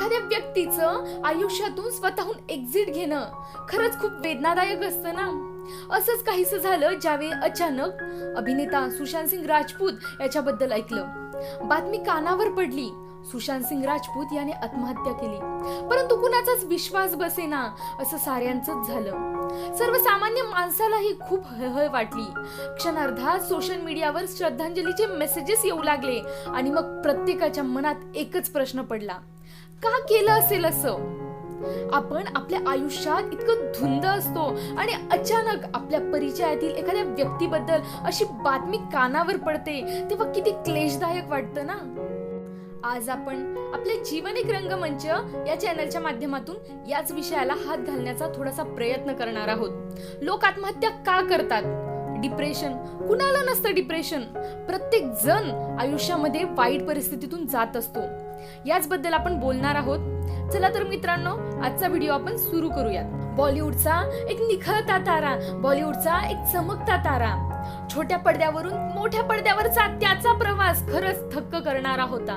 एखाद्या व्यक्तीचं आयुष्यातून स्वतःहून एक्झिट घेणं खरंच खूप वेदनादायक असतं ना? असंच काहीसं झालं ज्यावेळी अचानक अभिनेता सुशांत सिंग राजपूत याच्याबद्दल ऐकलं. बातमी कानावर पडली. सुशांत सिंग राजपूत याने आत्महत्या केली. परंतु कुणाचाच विश्वास बसेना असं साऱ्यांचंच झालं. सर्वसामान्य माणसालाही खूप हळहळ वाटली. क्षणार्धात सोशल मीडियावर श्रद्धांजलीचे मेसेजेस येऊ लागले आणि मग प्रत्येकाच्या मनात एकच प्रश्न पडला. का केलं असेल असं? आपण आपल्या आयुष्यात इतकं धुंद असतो आणि अचानक आपल्या परिचयातील एखाद्या व्यक्तीबद्दल अशी बातमी कानावर पडते तेव्हा किती क्लेशदायक वाटतं ना? आज आपण आपले जीवन एक रंगमंच या चॅनलच्या माध्यमातून याच विषयाला हात घालण्याचा थोडासा प्रयत्न करणार आहोत. लोक आत्महत्या का करतात? डिप्रेशन कुणाला नसतं डिप्रेशन प्रत्येक जण आयुष्यामध्ये वाईट परिस्थितीतून जात असतो. याचबद्दल आपण बोलणार आहोत. चला तर मित्रांनो आजचा व्हिडिओ आपण सुरू करूयात. बॉलिवूडचा एक निखळता तारा बॉलिवूडचा एक चमकता तारा. छोट्या पडद्यावरून मोठ्या पडद्यावरचा त्याचा प्रवास खरंच थक्क करणारा होता.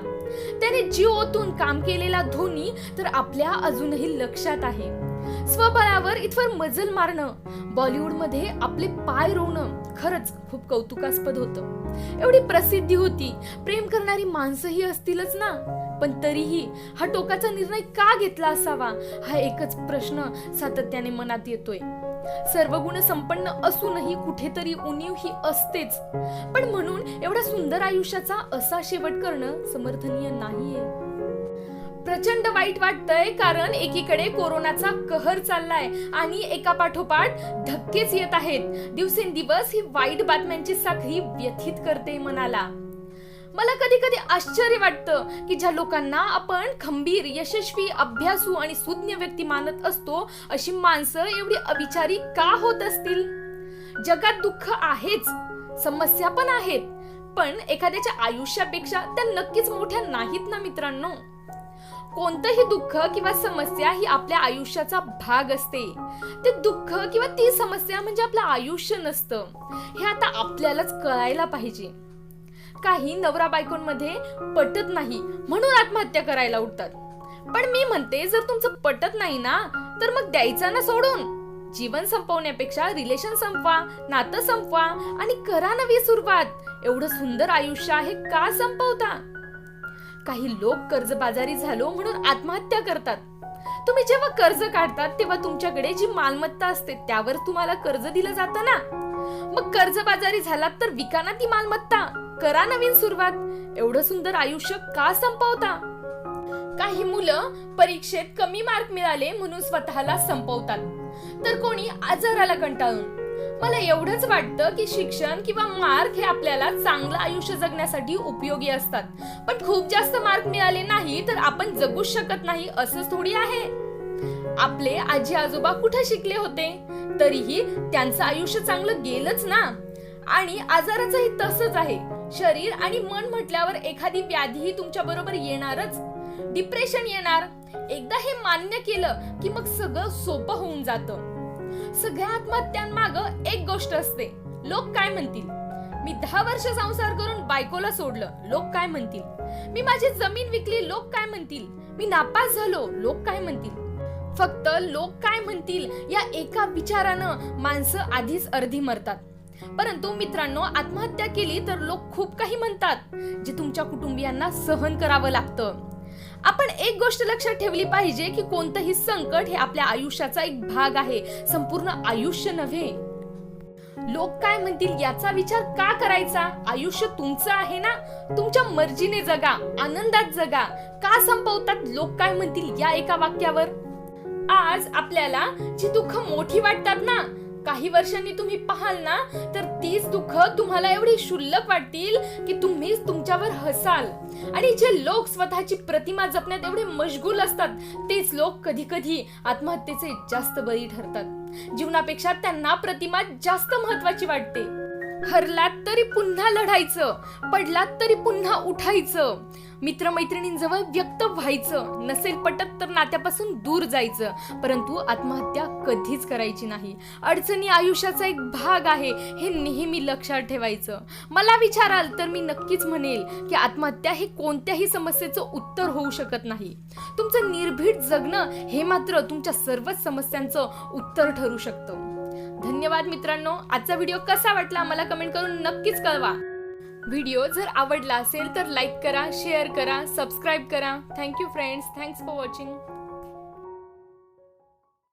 त्याने जीव ओतून काम केलेला धोनी तर आपल्या अजूनही लक्षात आहे. स्वबळावर इथवर मजल मारणं बॉलिवूडमध्ये आपले पाय रोवणं खरंच खूप कौतुकास्पद होतं. एवढी प्रसिद्धी होती प्रेम करणारी माणसंही असतीलच ना? पण तरीही हा टोकाचा निर्णय का घेतला असावा? हा एकच प्रश्न सातत्याने मनात येतोय. सर्व गुण संपन्न असूनही कुठेतरी उणीव ही असतेच. पण म्हणून एवढ्या सुंदर आयुष्याचा असा शेवट करणं समर्थनीय नाहीये. प्रचंड वाईट वाटतंय कारण एकीकडे कोरोनाचा कहर चाललाय आणि एका पाठोपाठ धक्केच येत आहेत. दिवसेंदिवस ही वाईट बातम्यांची साखळी व्यथित करते मनाला. मला कधी कधी आश्चर्य वाटतं की ज्या लोकांना आपण खंबीर यशस्वी अभ्यासू आणि सुज्ञ व्यक्ती मानत असतो अशी माणसं एवढी अविचारी का होत असतील? जगात दुःख आहेच समस्या पण आहेत पण एखाद्याच्या आयुष्यापेक्षा त्या नक्कीच मोठ्या नाहीत ना मित्रांनो? कोणतंही दुःख किंवा समस्या ही आपल्या आयुष्याचा भाग असते. ते दुःख किंवा ती समस्या म्हणजे आपलं आयुष्य नसतं. हे आता आपल्यालाच कळायला पाहिजे. काही नवरा बायकोंमध्ये पटत नाही म्हणून आत्महत्या करायला उठतात पण मी म्हणते जर तुमचं पटत नाही ना तर मग द्यायचं ना सोडून. जीवन संपवण्यापेक्षा रिलेशन संपवा नातं संपवा आणि करा नवी सुरुवात. एवढं सुंदर आयुष्य आहे का संपवता? काही लोक कर्जबाजारी झालो म्हणून आत्महत्या करतात. तुम्ही जेव्हा कर्ज काढतात तेव्हा तुमच्याकडे जी मालमत्ता असते त्यावर तुम्हाला कर्ज दिलं जातं ना. मग कर्जबाजारी झालात तर विकाना ती मालमत्ता. करा नवीन सुरुवात. एवढं सुंदर आयुष्य का संपवता? काही मुलं परीक्षेत कमी मार्क मिळाले म्हणून स्वतःला संपवतात. तर कोणी आजाराला कंटाळून? मला एवढंच वाटतं की शिक्षण किंवा मार्क हे आपल्याला चांगलं आयुष्य जगण्यासाठी उपयोगी असतात. पण खूप जास्त मार्क मिळाले नाही तर आपण जगूच शकत नाही असंच थोडी आहे. आपले आजी आजोबा कुठे शिकले होते? तरीही त्यांचं आयुष्य चांगलं गेलंच ना. आणि आजाराचंही तसंच आहे. शरीर आणि मन म्हटल्यावर एखादी व्याधीही तुमच्या बरोबर येणारच. डिप्रेशन येणार. एकदा हे मान्य केलं की मग सगळं सोपं होऊन जातं. सगळ्या आत्महत्यांमाग एक गोष्ट असते. लोक काय म्हणतील? मी दहा वर्ष संसार करून बायकोला सोडलं. लोक काय म्हणतील? मी माझी जमीन विकली. लोक काय म्हणतील? मी नापास झालो. लोक काय म्हणतील? फक्त लोक काय म्हणतील? या एका विचारानं माणसं आधीच अर्धी मरतात. परंतु मित्रांनो आत्महत्या केली तर लोक खूप काही म्हणतात जे तुमच्या कुटुंबियांना सहन करावं लागतं. आपण एक गोष्ट लक्षात ठेवली पाहिजे की कोणतंही संकट हे आपल्या आयुष्याचा एक भाग आहे संपूर्ण आयुष्य नव्हे. लोक काय म्हणतील याचा विचार का करायचा? आयुष्य तुमचं आहे ना? तुमच्या मर्जीने जगा आनंदात जगा. का संपवतात? लोक काय म्हणतील या एका वाक्यावर? आज आपल्याला जी दुःख मोठी वाटतात ना काही वर्षांनी तुम्ही पाहाल ना तर तीच दुःख तुम्हाला एवढी शुल्लक वाटतील की तुम्हीच तुमच्यावर हसाल. आणि जे लोक स्वतःची प्रतिमा जपण्यात एवढे मशगूल असतात तेच लोक कधी कधी आत्महत्येचे जास्त बळी ठरतात. जीवनापेक्षा त्यांना प्रतिमा जास्त महत्वाची वाटते. हरलात तरी पुन्हा लढायचं पडलात तरी पुन्हा उठायचं. मित्रमैत्रिणींजवळ व्यक्त व्हायचं. नसेल पटत तर नात्यापासून दूर जायचं. परंतु आत्महत्या कधीच करायची नाही. अडचणी आयुष्याचा एक भाग आहे हे नेहमी लक्षात ठेवायचं. मला विचाराल तर मी नक्कीच म्हणेल की आत्महत्या हे कोणत्याही समस्येचं उत्तर होऊ शकत नाही. तुमचं निर्भीड जगणं हे मात्र तुमच्या सर्वच समस्यांचं उत्तर ठरू शकतं. धन्यवाद मित्रांनो. आजचा व्हिडिओ कसा वाटला मला कमेंट करून नक्कीच कळवा. व्हिडिओ जर आवडला असेल तर लाईक करा शेअर करा सबस्क्राईब करा. Thank you friends. Thanks for watching.